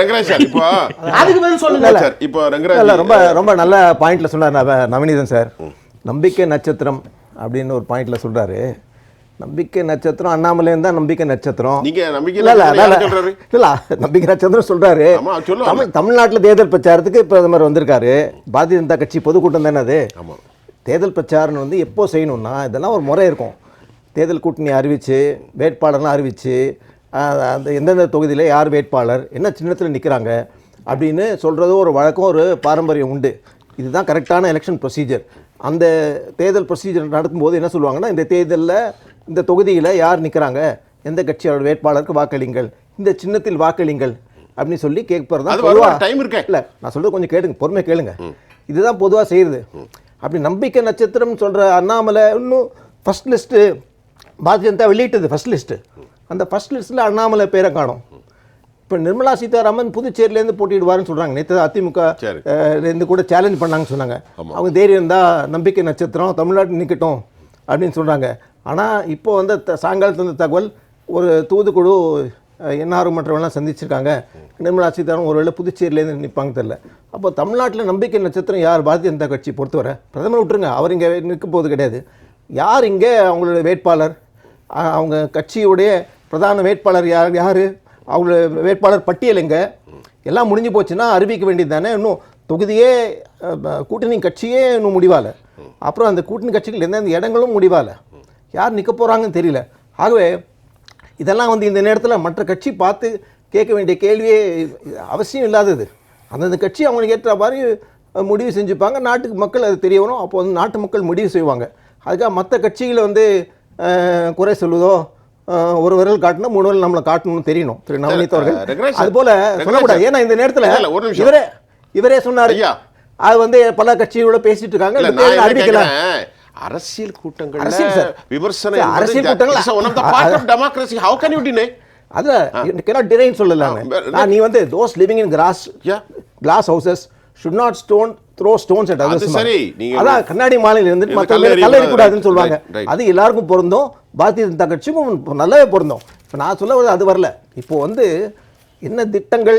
Rangaraj sir இப்போ அதுக்கு பதில் சொல்லுங்க. இல்ல சார் இப்போ ரங்கராஜ் ரொம்ப ரொம்ப நல்ல பாயிண்ட்ல சொன்னார் நவ- நவநீதன் சார். நம்பிக்கை நட்சத்திரம் அப்படின்னு ஒரு பாயிண்ட்ல சொல்றாரு. நம்பிக்கை நட்சத்திரம் அண்ணாமலையும் தான் நம்பிக்கை நட்சத்திரம். நீங்க நம்பிக்கை இல்ல, இல்ல, நம்பிக்கை நட்சத்திரம் சொல்றாரு. தமிழ் தமிழ்நாட்டுல தேர்தல் பிரச்சாரத்துக்கு பிரதமர் வந்திருக்காரு. பாரதிய ஜனதா கட்சி பொதுக்கூட்டம் தானே அது? தேர்தல் பிரச்சாரம் வந்து எப்போ செய்யணும்னா இதெல்லாம் ஒரு முறை இருக்கும். தேர்தல் கூட்டணி அறிவித்து வேட்பாளர்லாம் அறிவித்து அந்த எந்தெந்த தொகுதியில் யார் வேட்பாளர் என்ன சின்னத்தில் நிற்கிறாங்க அப்படின்னு சொல்கிறது ஒரு வழக்கம் ஒரு பாரம்பரியம் உண்டு. இதுதான் கரெக்டான எலெக்ஷன் ப்ரொசீஜர் அந்த தேர்தல் ப்ரொசீஜர் நடக்கும்போது என்ன சொல்லுவாங்கன்னா இந்த தேர்தலில் இந்த தொகுதியில் யார் நிற்கிறாங்க எந்த கட்சியோட வேட்பாளருக்கு வாக்களிங்கள்? இந்த சின்னத்தில் வாக்களிங்கள் அப்படின்னு சொல்லி கேட்பறது தான் வரும், பொதுவா- time இருக்கே. இல்ல நான் சொல்றது கொஞ்சம் கேளுங்க பொறுமை கேளுங்க. இதுதான் பொதுவா செய்யுது அப்படி நம்பிக்கை நட்சத்திரம் சொல்ற அண்ணாமலை இன்னும் ஃபர்ஸ்ட் லிஸ்ட்டு பாரதிய ஜனதா வெளியிட்டது ஃபர்ஸ்ட் லிஸ்ட்டு அந்த ஃபர்ஸ்ட் லிஸ்ட்டில் அண்ணாமலை பேரை காணும். இப்போ நிர்மலா சீதாராமன் புதுச்சேரியிலேருந்து போட்டியிடுவாருன்னு சொல்றாங்க. நேற்று அதிமுக சரி. அஹ், இருந்து கூட சேலஞ்ச் பண்ணாங்கன்னு சொன்னாங்க. அவங்க தைரியம் தான் நம்பிக்கை நட்சத்திரம் தமிழ்நாட்டில் நிற்கட்டும் அப்படின்னு சொல்றாங்க. ஆனால் இப்போ வந்து த- சாயங்காலத்து வந்த தகவல் ஒரு தூதுக்குழு என்ஆர் மற்றவங்களாம் சந்திச்சிருக்காங்க. நிர்மலா சீதாராமன் ஒருவேளை புதுச்சேரியிலேருந்து நிற்பாங்க தெரியல. அப்போ தமிழ்நாட்டில் நம்பிக்கை நட்சத்திரம் யார்? பாரதிய ஜனதா கட்சி பொறுத்தவரை பிரதமர் விட்டுருங்க. அவர் இங்கே நிற்க போவது கிடையாது. யார் இங்கே அவங்களோட வேட்பாளர்? அவங்க கட்சியுடைய பிரதான வேட்பாளர் யார் யார்? அவங்களோட வேட்பாளர் பட்டியல் எங்கே? எல்லாம் முடிஞ்சு போச்சுன்னா அறிவிக்க வேண்டியது தானே? இன்னும் தொகுதியே கூட்டணி கட்சியே இன்னும் முடிவால. அப்புறம் அந்த கூட்டணி கட்சிகள் எந்தெந்த இடங்களும் முடிவால. யார் நிற்க போகிறாங்கன்னு தெரியல. ஆகவே இதெல்லாம் வந்து இந்த நேரத்தில் மற்ற கட்சி பார்த்து கேட்க வேண்டிய கேள்வியே அவசியம் இல்லாதது. அந்தந்த கட்சி அவங்களுக்கு ஏற்ற மாதிரி முடிவு செஞ்சுப்பாங்க. நாட்டுக்கு மக்கள் அது தெரிய வரும். அப்போ வந்து நாட்டு மக்கள் முடிவு செய்வாங்க. அதுக்காக மற்ற கட்சிகளை வந்து குறை சொல்லுதோ ஒரு விரல் காட்டணும் மூணு விரல் நம்மளை காட்டணும்னு தெரியணும் திரு நவநீத் அவர்கள் அது போல சொல்லக்கூடாது ஏன்னா இந்த நேரத்தில். இவரே இவரே சொன்னார். அது வந்து பல கட்சிகளோட பேசிட்டு இருக்காங்க அறிவிக்கலாம் அரசியல் கூட்டங்கள்ல அரசியல். விமர்சனம் அரசியல் கூட்டங்கள் the part of democracy. How can you deny? அது cannot deny சொல்லலாங்க நீ வந்து those living in grass Yeah. glass houses should not stone throw stones at others அது சரி. அதான் கண்ணாடி மாலையில் இருந்துட்டு மற்ற கல்லை கல்லறி. கூடாதுன்னு சொல்லுவாங்க. அது எல்லாருக்கும் பொருந்தும் பாரதிய ஜனதா கட்சிக்கும் நல்லாவே பொருந்தும் இப்போ நான் சொல்ல வரது அது வரல இப்போ வந்து என்ன திட்டங்கள்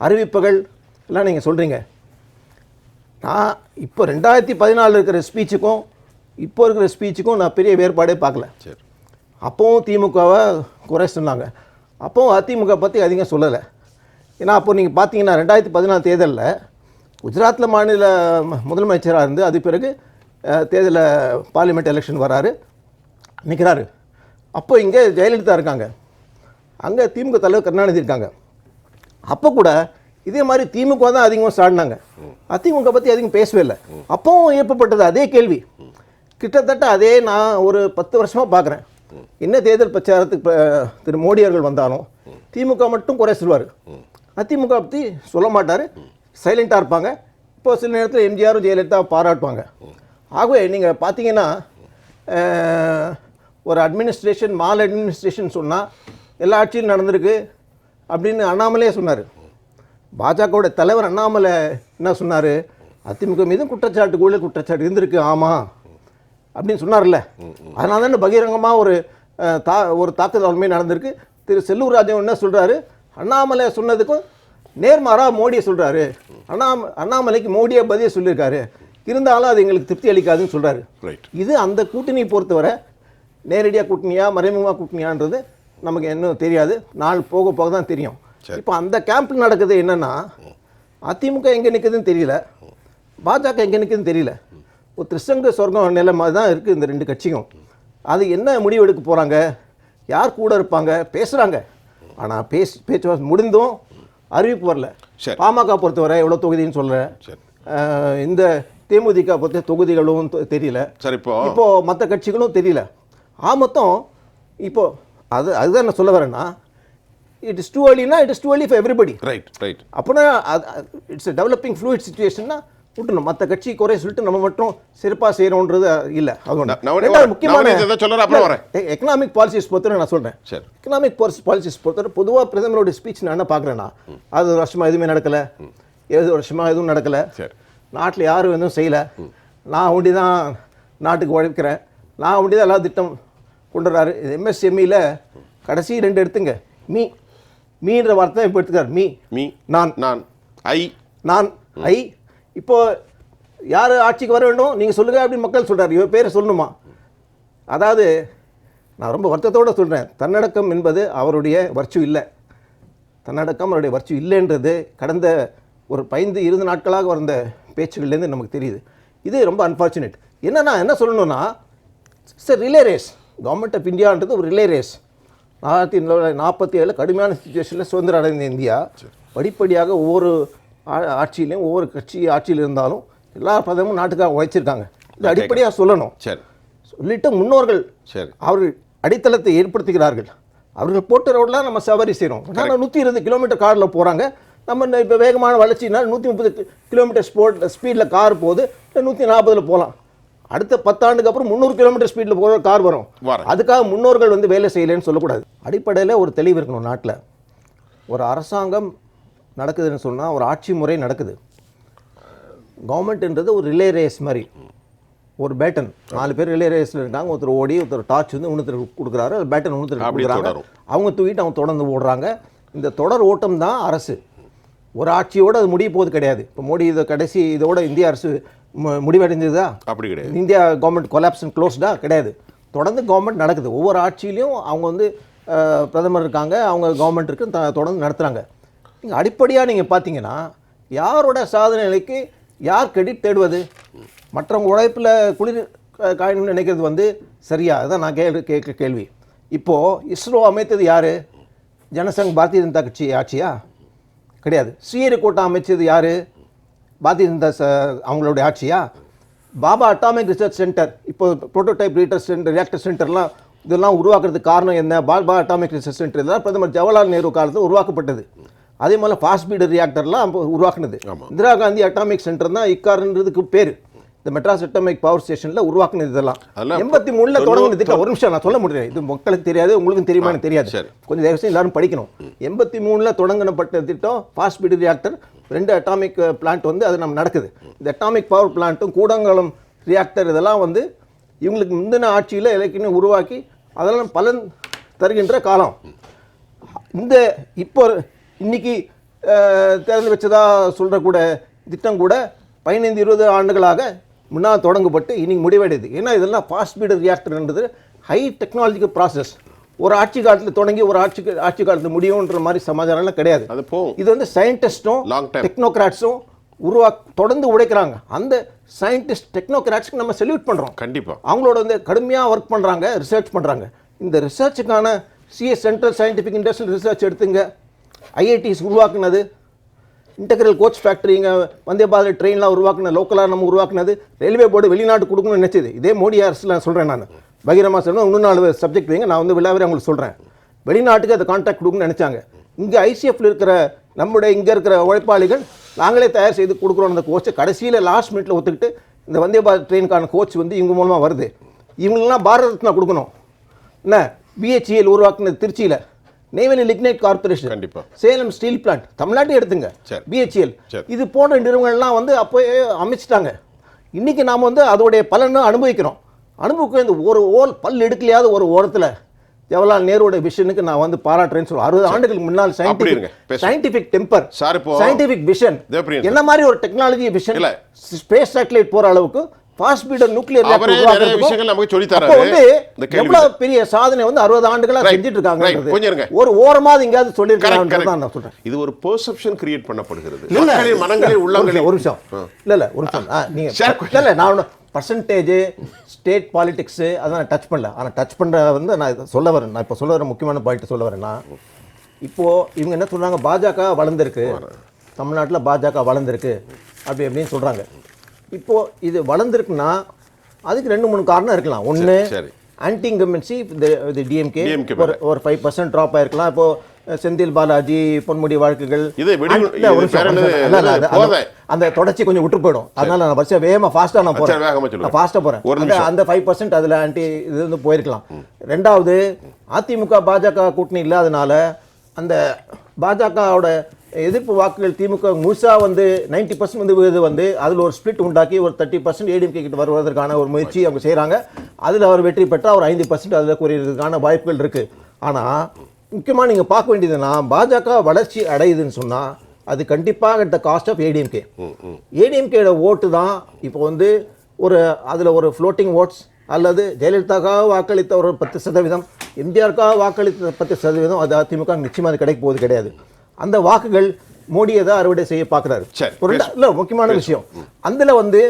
அறிவிப்புகள் எல்லாம் நீங்க சொல்றீங்க நான் இப்போ ரெண்டாயிரத்தி பதினாலில் இருக்கிற ஸ்பீச்சுக்கும் இப்போ இருக்கிற ஸ்பீச்சுக்கும் நான் பெரிய வேறுபாடே பார்க்கல சரி. அப்போவும் திமுகவை குறை சொன்னாங்க அப்போவும் அதிமுக பற்றி அதிகம் சொல்லலை ஏன்னா அப்போ நீங்கள் பார்த்தீங்கன்னா ரெண்டாயிரத்தி பதினாலு தேர்தலில் குஜராத்தில் மாநில ம- முதலமைச்சராக இருந்து அது பிறகு தேர்தலில் பார்லிமெண்ட் எலெக்ஷன் வராரு. நிற்கிறாரு அப்போ இங்கே ஜெயலலிதா இருக்காங்க. அங்கே திமுக தலைவர் கருணாநிதி இருக்காங்க. அப்போ கூட இதே மாதிரி திமுக தான் அதிகமாக சாடினாங்க. அதிமுக பற்றி அதிகம் பேசவே இல்லை. அப்போவும் ஏற்பப்பட்டது அதே கேள்வி. கிட்டத்தட்ட அதே நான் ஒரு பத்து வருஷமாக பார்க்குறேன். என்ன தேர்தல் பிரச்சாரத்துக்கு திரு மோடி அவர்கள் வந்தாலும் திமுக மட்டும் குறை சொல்வார். அதிமுக பற்றி சொல்ல மாட்டார். சைலண்ட்டாக இருப்பாங்க. இப்போ சில நேரத்தில் எம்ஜிஆரும் ஜெயலலிதா பாராட்டுவாங்க. ஆகவே நீங்கள் பார்த்தீங்கன்னா ஒரு அட்மினிஸ்ட்ரேஷன் மால் அட்மினிஸ்ட்ரேஷன் சொன்னால் எல்லா ஆட்சியும் நடந்திருக்கு அப்படின்னு அண்ணாமலே சொன்னார். பாஜகவோட தலைவர் அண்ணாமலை என்ன சொன்னார்? அதிமுக மீதும் குற்றச்சாட்டு கூட குற்றச்சாட்டு இருந்திருக்கு ஆமாம் அப்படின்னு சொன்னார்ல அதனால தானே பகிரங்கமாக ஒரு தா ஒரு தாக்குதல் நடந்திருக்கு. திரு செல்லூர் ராஜன் என்ன சொல்கிறாரு அண்ணாமலை சொன்னதுக்கும் நேர்மாறா மோடியை சொல்கிறாரு அண்ணாம அண்ணாமலைக்கு மோடியை பதில் சொல்லியிருக்காரு. இருந்தாலும் அது எங்களுக்கு திருப்தி அளிக்காதுன்னு சொல்கிறாரு. இது அந்த கூட்டணி பொறுத்தவரை நேரடியாக கூட்டணியா மறைமுகமாக கூட்டணியான்றது நமக்கு இன்னும் தெரியாது. நாள் போக போக தான் தெரியும். இப்போ அந்த கேம்ப் நடக்குது என்னன்னா அதிமுக எங்கே நிற்குதுன்னு தெரியல. பாஜக எங்கே நிற்குதுன்னு தெரியல. ஒரு திருசங்க சொர்க்கம் நிலை மாதிரி தான் இருக்குது இந்த ரெண்டு கட்சியும். அது என்ன முடிவு எடுக்க போகிறாங்க யார் கூட இருப்பாங்க? பேசுகிறாங்க ஆனால் பேசி பேச்சுவார்த்தை முடிந்தும் அறிவிப்பு வரல. சரி. பாமக பொறுத்தவரை எவ்வளோ தொகுதின்னு சொல்கிறேன் சரி. இந்த தேமுதிக பொறுத்த தொகுதிகளும் தெரியல. சரி இப்போ? இப்போ மற்ற கட்சிகளும் தெரியல. ஆ மொத்தம் இப்போ அது அதுதான் நான் சொல்ல வரேன்னா it is too அர்லினா it is too early for everybody right right அப்போனா இட்ஸ் டெவலப்பிங் ஃப்ளூயிட் சுச்சுவேஷன்னா விட்டுணும் மற்ற கட்சி குறை சொல்லிட்டு நம்ம மட்டும் சிறப்பாக செய்கிறோன்றது இல்லை. அது முக்கியமான. எக்கனாமிக் பாலிசிஸ் பொறுத்தவரை நான் சொல்கிறேன் சரி. எக்கனாமிக் பாலிசிஸ் பொறுத்தவரை பொதுவாக பிரதமரோட ஸ்பீச் நான் என்ன பார்க்குறேன்னா அது ஒரு வருஷமாக எதுவுமே நடக்கலை. ஏழு வருஷமாக எதுவும் நடக்கலை. சரி. நாட்டில் யாரும் எதுவும் செய்யலை. நான் ஒண்டி தான் நாட்டுக்கு உழைக்கிறேன். நான் ஒண்டி தான் எல்லா திட்டம் கொண்டு வர்றாரு. எம்எஸ்எம்இயில் கடைசி ரெண்டு எடுத்துங்க. மீ. மீன்ற வார்த்தை இப்போ எடுத்துக்கார் மீ. மீ. நான். நான். ஐ. நான். ஐ. இப்போ யார் ஆட்சிக்கு வர வேண்டும்? நீங்கள் சொல்லுங்க அப்படின்னு மக்கள் சொல்றாரு. இவர் பேரை சொல்லணுமா? அதாவது நான் ரொம்ப வருத்தத்தோடு சொல்கிறேன் தன்னடக்கம் என்பது அவருடைய வர்ச்சு இல்லை. தன்னடக்கம் அவருடைய வர்ச்சு இல்லைன்றது கடந்த ஒரு பதிந்து இருபது நாட்களாக வந்த பேச்சுகள்லேருந்து நமக்கு தெரியுது. இது ரொம்ப அன்ஃபார்ச்சுனேட் என்னன்னா என்ன சொல்லணும்னா sir relay race government of இந்தியான்றது ஒரு ரிலே ரேஸ் ஆயிரத்தி நாற்பத்தி ஏழில் கடுமையான சுச்சுவேஷனில் சுதந்திரம் அடைந்த இந்தியா. படிப்படியாக ஒவ்வொரு ஆட்சியிலையும் ஒவ்வொரு கட்சி ஆட்சியில் இருந்தாலும் எல்லா பிரதமும் நாட்டுக்காக உழைச்சிருக்காங்க. இது அடிப்படையாக சொல்லணும். சரி. சொல்லிட்டு முன்னோர்கள் சரி. அவர்கள் அடித்தளத்தை ஏற்படுத்துகிறார்கள். அவர்கள் போட்ட ரோடெலாம் நம்ம சவாரி செய்கிறோம் ஆனால் நூற்றி இருபது கிலோமீட்டர் காரில் போகிறாங்க நம்ம இப்போ வேகமான வளர்ச்சினா நூற்றி முப்பது கிலோமீட்டர் ஸ்போர்ட் ஸ்பீடில் கார் போகுது. நூற்றி நாற்பதில் போகலாம் அடுத்த பத்தாண்டுக்கு அப்புறம் முந்நூறு கிலோமீட்டர் ஸ்பீடில் போகிற கார் வரும். அதுக்காக முன்னோர்கள் வந்து வேலை செய்யலைன்னு சொல்லக்கூடாது. அடிப்படையில் ஒரு தெளிவு இருக்கணும் நாட்டில். ஒரு அரசாங்கம் நடக்குதுன்னு சொன்னால் ஒரு ஆட்சி முறை நடக்குது. கவர்மெண்ட்ன்றது ஒரு ரிலே ரேஸ் மாதிரி. ஒரு பேட்டன் நாலு பேர் ரிலே ரேஸில் இருக்காங்க. ஒருத்தர் ஓடி ஒருத்தர் டார்ச் வந்து இன்னொருத்தர் கொடுக்குறாரு. பேட்டன் இன்னொருத்தர் கொடுக்குறாங்க. அவங்க தூக்கிட்டு அவங்க தொடர்ந்து ஓடுறாங்க. இந்த தொடர் ஓட்டம் தான் அரசு. ஒரு ஆட்சியோடு அது முடிய போவது கிடையாது. இப்போ மோடி இதை கடைசி இதோட இந்திய அரசு முடிவடைந்ததா? அப்படி கிடையாது. இந்தியா கவர்மெண்ட் கொலாப்ஸ் அண்ட் க்ளோஸ்டா கிடையாது. தொடர்ந்து கவர்மெண்ட் நடக்குது. ஒவ்வொரு ஆட்சியிலையும் அவங்க வந்து பிரதமர் இருக்காங்க. அவங்க கவர்மெண்ட் இருக்கு தொடர்ந்து நடத்துகிறாங்க நீங்கள் அடிப்படையாக நீங்கள் பார்த்தீங்கன்னா யாரோட சாதனைகளுக்கு யார் கிரெடிட் தேடுவது? மற்றவங்க உழைப்பில் குளிர் கா- காயணும்னு நினைக்கிறது வந்து சரியா? அதுதான் நான் கேள்வி கேட்க கேள்வி. இப்போது இஸ்ரோ அமைத்தது யார்? ஜனசங் பாரதிய ஜனதா கட்சி ஆட்சியா? கிடையாது. ஸ்ரீஹரிகோட்டா அமைச்சது யார்? பாரதிய ஜனதா ச அவங்களுடைய ஆட்சியா? பாபா அட்டாமிக் ரிசர்ச் சென்டர் இப்போ ப்ரோட்டோடைப் ரீட்டர் சென்டர் ரியாக்டர் சென்டர்லாம் இதெல்லாம் உருவாக்குறதுக்கு காரணம் என்ன? பாபா அட்டாமிக் ரிசர்ச் சென்டர் இதெல்லாம் பிரதமர் ஜவஹர்லால் நேரு காலத்தில் உருவாக்கப்பட்டது. அதே மாதிரி ஃபாஸ்ட் பீடர் ரியாக்டர்லாம் உருவாக்குனது. இந்திரா காந்தி அட்டாமிக் சென்டர் தான் இக்காருன்றதுக்கு பேர். இந்த மெட்ராஸ் அட்டாமிக் பவர் ஸ்டேஷனில் உருவாக்குனது இதெல்லாம். எண்பத்தி மூணில் தொண்ணூறு- தொடங்கின திட்டம் ஒரு நிமிஷம் நான் சொல்ல முடியும் இது மக்களுக்கு தெரியாது உங்களுக்கும் தெரியுமான்னு தெரியாது. சரி. கொஞ்சம் தயவு செஞ்சு எல்லாரும் படிக்கணும். எண்பத்தி மூணில் தொடங்கப்பட்ட திட்டம் ஃபாஸ்ட் பீட் ரியாக்டர் ரெண்டு அட்டாமிக் பிளான்ட் வந்து அது நம்ம நடக்குது. இந்த அட்டாமிக் பவர் பிளான்ட்டும் கூடங்குளம் ரியாக்டர் இதெல்லாம் வந்து இவங்களுக்கு முந்தின ஆட்சியில் இலக்கின உருவாக்கி அதெல்லாம் பலன் தருகின்ற காலம். இந்த இப்போ இன்னைக்கு அஹ், திறந்து வச்சதா சொல்கிற கூட திட்டம் கூட பதினைந்து இருபது ஆண்டுகளாக முன்னால் தொடங்கப்பட்டு இன்னைக்கு முடிவடையுது. ஏன்னா இதெல்லாம் ஃபாஸ்ட் பீடர் ரியாக்டர்ன்றது ஹை டெக்னாலஜிக்கல் ப்ராசஸ் ஒரு ஆட்சி காலத்தில் தொடங்கி ஒரு ஆட்சி ஆட்சி காலத்தில் முடியுன்ற மாதிரி சமாச்சாரம்லாம் கிடையாது. அது போகும். இது வந்து time. டெக்னோக்ராட்ஸும் உருவா தொடர்ந்து உழைக்கிறாங்க அந்த சயின்டிஸ்ட் டெக்னோக்ராட்ஸ்க்கு நம்ம செல்யூட் பண்ணுறோம் கண்டிப்பா. அவங்களோட வந்து கடுமையாக ஒர்க் பண்ணுறாங்க ரிசர்ச் பண்ணுறாங்க இந்த ரிசர்ச்சுக்கான CS central scientific industrial research எடுத்துங்க. ஐஐடிஸ் உருவாக்குனது. இன்டெகிரல் கோச் ஃபேக்டரி இங்கே வந்தே பாரத் ட்ரெயின்லாம் உருவாக்குன லோக்கலாக நம்ம உருவாக்குனது. ரயில்வே போர்டு வெளிநாட்டு கொடுக்கணும்னு நினச்சது. இதே மோடி அரசில் சொல்கிறேன் நான். பகிரமாக சொல்லணும். இன்னும் நாலு சப்ஜெக்ட் வைங்க. நான் வந்து விழாவே உங்களுக்கு சொல்கிறேன் வெளிநாட்டுக்கு அதை கான்ட்ராக்ட் கொடுக்கணும்னு நினச்சாங்க. இங்கே ஐசிஎஃப்ல இருக்கிற நம்முடைய இங்கே இருக்கிற உழைப்பாளிகள் நாங்களே தயார் செய்து கொடுக்குறோம் அந்த கோச்சை கடைசியில் லாஸ்ட் மினிட்ல ஒத்துக்கிட்டு இந்த வந்தே பாரத் ட்ரெயினுக்கான கோச் வந்து இவங்க மூலமாக வருது. இவங்களெலாம் பாரத ரத்னா கொடுக்கணும். என்ன? பிஹெச்இஎல் உருவாக்குனது திருச்சியில். நெய்வேலி லிக்னைட் கார்பரேஷன் கண்டிப்பா. சேலம் ஸ்டீல் பிளான்ட் தமிழ்நாட்டை எடுத்துங்க. பிஹெச்எல். இது போன்ற நிறுவனங்கள்லாம் வந்து அப்போயே அமைச்சிட்டாங்க இன்னைக்கு நாம் வந்து அதோடைய பலனை அனுபவிக்கிறோம் அனுபவிக்க இந்த ஒரு ஓல் பல் எடுக்கலையாத ஒரு ஓரத்தில் ஜவஹர்லால் நேருவோட விஷனுக்கு நான் வந்து பாராட்டுறேன்னு சொல்லுவேன் அறுபது ஆண்டுகளுக்கு முன்னால். Scientific. Scientific temper sir, scientific vision என்ன மாதிரி ஒரு டெக்னாலஜி விஷன். ஸ்பேஸ் சேட்டலைட் போற அளவுக்கு ஃபாஸ்ட் பீடர் நியூக்ளியர் விஷயங்கள் நமக்கு தராரு. அப்போ வந்து எவ்வளவு பெரிய சாதனை வந்து அறுபது ஆண்டுகளா Right. செஞ்சுட்டு இருக்காங்க. ஒரு ஓரமாவது எங்கேயாவது சொல்லியிருக்காங்க. நான் சொல்றேன். இது ஒரு பெர்செப்ஷன் கிரியேட் பண்ணப்படுகிறது. இல்ல மனங்களில் நிமிஷம், ஒரு நிமிஷம். இல்ல இல்ல ஒரு நிமிஷம். நீங்க இல்ல நான் பர்சன்டேஜ் ஸ்டேட் பாலிடிக்ஸ் அதான் நான் டச் பண்ணல. ஆனா டச் பண்ற வந்து நான் சொல்ல வரேன். நான் இப்போ சொல்ல வர முக்கியமான பாயிண்ட் சொல்ல வரேன்னா இப்போ இவங்க என்ன சொல்றாங்க? பாஜக வளர்ந்துருக்கு. தமிழ்நாட்டுல பாஜக வளர்ந்துருக்கு. அப்படி அப்படின்னு சொல்றாங்க. இப்போ இது வளர்ந்துருக்குன்னா அதுக்கு ரெண்டு மூணு காரணம் இருக்கலாம். ஒன்று. ஆன்டி இன்கம்பன்சி இது டிஎம்கே ஒரு ஒரு ஃபைவ் பர்சன்ட் ட்ராப் ஆயிருக்கலாம். இப்போ செந்தில் பாலாஜி பொன்முடி வழக்குகள். அந்த- தொடர்ச்சி கொஞ்சம் விட்டு போயிடும். அதனால நான் வரிசையா வேகமா ஃபாஸ்டா நான் சொல்லுங்க. நான் ஃபாஸ்டா போறேன். ஒரு அந்த நிமிஷம். அந்த ஃபைவ் பர்சன்ட் அதுல ஆன்டி இது வந்து போயிருக்கலாம். ரெண்டாவது அதிமுக பாஜக கூட்டணி இல்லாதனால அந்த பாஜகவோட எதிர்ப்பு வாக்குகள் திமுக முழுசா வந்து நைன்டி பர்சன்ட் வந்து இது வந்து அதில் ஒரு ஸ்பிளிட் உண்டாக்கி ஒரு தேர்ட்டி பர்சன்ட் ஏடிஎம்கே கிட்ட வருவதற்கான ஒரு முயற்சி அவங்க செய்கிறாங்க அதில் அவர் வெற்றி பெற்றால் ஒரு ஐந்து பர்சன்ட் அதில் கூறியதுக்கான வாய்ப்புகள் இருக்குது ஆனால் முக்கியமாக நீங்கள் பார்க்க வேண்டியதுன்னா பாஜக வளர்ச்சி அடையுதுன்னு சொன்னால் அது கண்டிப்பாக த காஸ்ட் ஆஃப் ஏடிஎம்கே ஏடிஎம்கேட ஓட்டு தான் இப்போ வந்து ஒரு அதில் ஒரு ஃப்ளோட்டிங் ஓட்ஸ் அல்லது ஜெயலலிதாக்காக வாக்களித்த ஒரு பத்து சதவீதம். எம்ஜிஆருக்காக வாக்களித்த பத்து சதவீதம் அது அதிமுக நிச்சயமாக அது கிடைக்க போவது கிடையாது. அந்த வாக்குகள் மோடியை தான் அறுவடை செய்ய பார்க்குறாரு. இல்ல முக்கியமான விஷயம். அதில் வந்து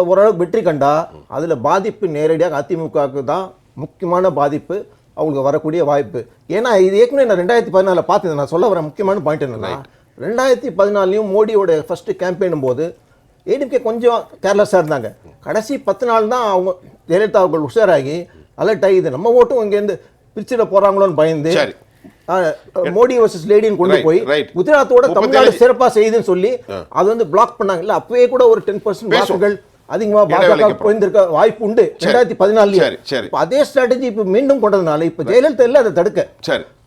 ஓரளவுக்கு வெற்றி கண்டா அதில் பாதிப்பு நேரடியாக அதிமுகவுக்கு தான் முக்கியமான பாதிப்பு. அவங்களுக்கு வரக்கூடிய வாய்ப்பு. ஏன்னா இது ஏற்கனவே நான் ரெண்டாயிரத்தி பதினாலில் பார்த்தது. நான் சொல்ல வர முக்கியமான பாயிண்ட் என்னன்னா ரெண்டாயிரத்தி பதினாலையும் மோடியோட ஃபர்ஸ்ட் கேம்பெயினும் போது ஏடிஎம்கே கொஞ்சம் கேர்லெஸ்ஸாக இருந்தாங்க. கடைசி பத்து நாள் தான் அவங்க ஜெயலலிதா அவர்கள் உஷாராகி அலர்ட் ஆகி இது நம்ம ஓட்டும் இங்கேருந்து பிரிச்சிட போகிறாங்களோன்னு பயந்து மோடி வர்சஸ் லேடின்னு கொண்டு போய். குஜராத்தோட தமிழ்நாடு சிறப்பா செய்யுதுன்னு சொல்லி அது வந்து பிளாக் பண்ணாங்க. இல்ல அப்பவே கூட ஒரு டென் பர்சன்ட். வாக்குகள் அதிகமா பாஜக. போயிருந்திருக்க வாய்ப்பு உண்டு. ரெண்டாயிரத்தி பதினாலுலயே. அதே ஸ்ட்ராட்டஜி இப்ப மீண்டும் கொண்டதுனால இப்ப ஜெயலலிதா இல்ல அதை தடுக்க.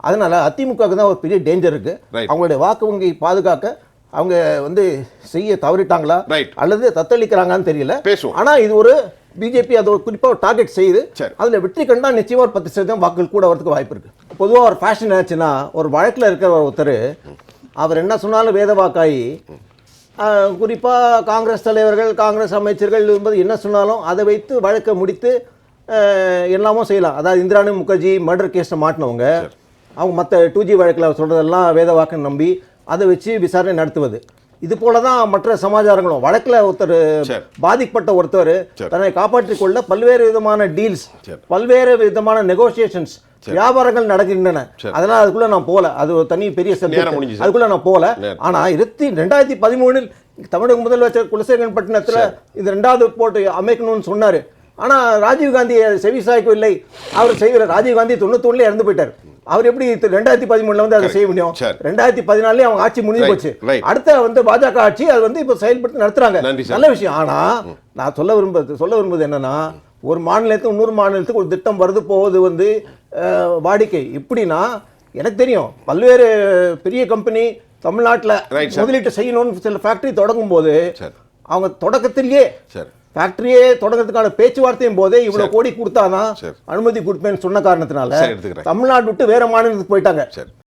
அதனால அதிமுகவுக்கு தான் ஒரு பெரிய டேஞ்சர் இருக்கு. அவங்களுடைய வாக்கு வங்கி பாதுகாக்க அவங்க வந்து செய்ய தவறிட்டாங்களா. அல்லது தத்தளிக்கிறாங்கன்னு தெரியல பேசுவோம். ஆனா இது ஒரு பிஜேபி அதை ஒரு குறிப்பா ஒரு டார்கெட் செய்து சரி. அதுல வெற்றி கண்டா நிச்சயமா ஒரு பத்து சதவீதம் வாக்குகள் கூட வரதுக்கு வாய்ப்பு இருக்கு பொதுவா ஒரு ஃபேஷன் ஆச்சுன்னா ஒரு வழக்குல இருக்கிற ஒருத்தர் அவர் என்ன சொன்னாலும் வேத வாக்காயி ஆஹ், குறிப்பா காங்கிரஸ் தலைவர்கள் காங்கிரஸ் அமைச்சர்கள் என்பது என்ன சொன்னாலும் அதை வைத்து வழக்கை முடித்து எல்லாமும் செய்யலாம் அதாவது இந்திராணி முகர்ஜி மர்டர் கேஸை மாட்டினவங்க அவங்க மற்ற டூ ஜி வழக்கில் சொல்கிறதெல்லாம் வேத வாக்குன்னு நம்பி அதை வச்சு விசாரணை நடத்துவது இது போல தான் மற்ற சமாச்சாரங்களும் வழக்கில் ஒருத்தர். பாதிக்கப்பட்ட ஒருத்தர். தன்னை காப்பாற்றிக் கொள்ள பல்வேறு விதமான டீல்ஸ். பல்வேறு விதமான நெகோசியேஷன்ஸ் வியாபாரங்கள் நடக்கின்றன. அதனால அதுக்குள்ள நான் போகல அது ஒரு தனி பெரிய முடிஞ்சுச்சு. அதுக்குள்ள நான் போகல நேரம். ஆனா இருபத்தி ரெண்டாயிரத்தி பதிமூணில் தமிழக முதலமைச்சர் குலசேகரன் பட்டினத்துல இது ரெண்டாவது போட்டு அமைக்கணும்னு சொன்னாரு ஆனா ராஜீவ் காந்தி செவி சாய்க்கவில்லை அவர் செய்கிற ராஜீவ் காந்தி தொண்ணூத்தொன்னுல இறந்து போயிட்டார் அவர் எப்படி ரெண்டாயிரத்தி பதிமூணுல வந்து அதை செய்ய முடியும். ரெண்டாயிரத்தி பதினாலே அவங்க ஆட்சி முடிஞ்சு போச்சு. அடுத்த வந்து பாஜக ஆட்சி அது வந்து இப்போ செயல்படுத்தி நடத்துறாங்க. நல்ல விஷயம் ஆனா நான் சொல்ல விரும்புறது சொல்ல விரும்புவது என்னன்னா ஒரு மாநிலத்துக்கு இன்னொரு மாநிலத்துக்கு ஒரு திட்டம் வருது போவது வந்து வாடிக்கை எப்படின்னா எனக்கு தெரியும் பல்வேறு பெரிய கம்பெனி தமிழ்நாட்டுல. முதலீட்டு செய்யணும்னு சில ஃபேக்டரி தொடங்கும் போது. அவங்க தொடக்கத்திலேயே ஃபேக்டரியே தொடங்கிறதுக்கான பேச்சுவார்த்தையும் போதே இவ்வளவு கோடி கொடுத்தாதான். அனுமதி கொடுப்பேன்னு சொன்ன காரணத்தினால. தமிழ்நாடு விட்டு வேற மாநிலத்துக்கு போயிட்டாங்க சரி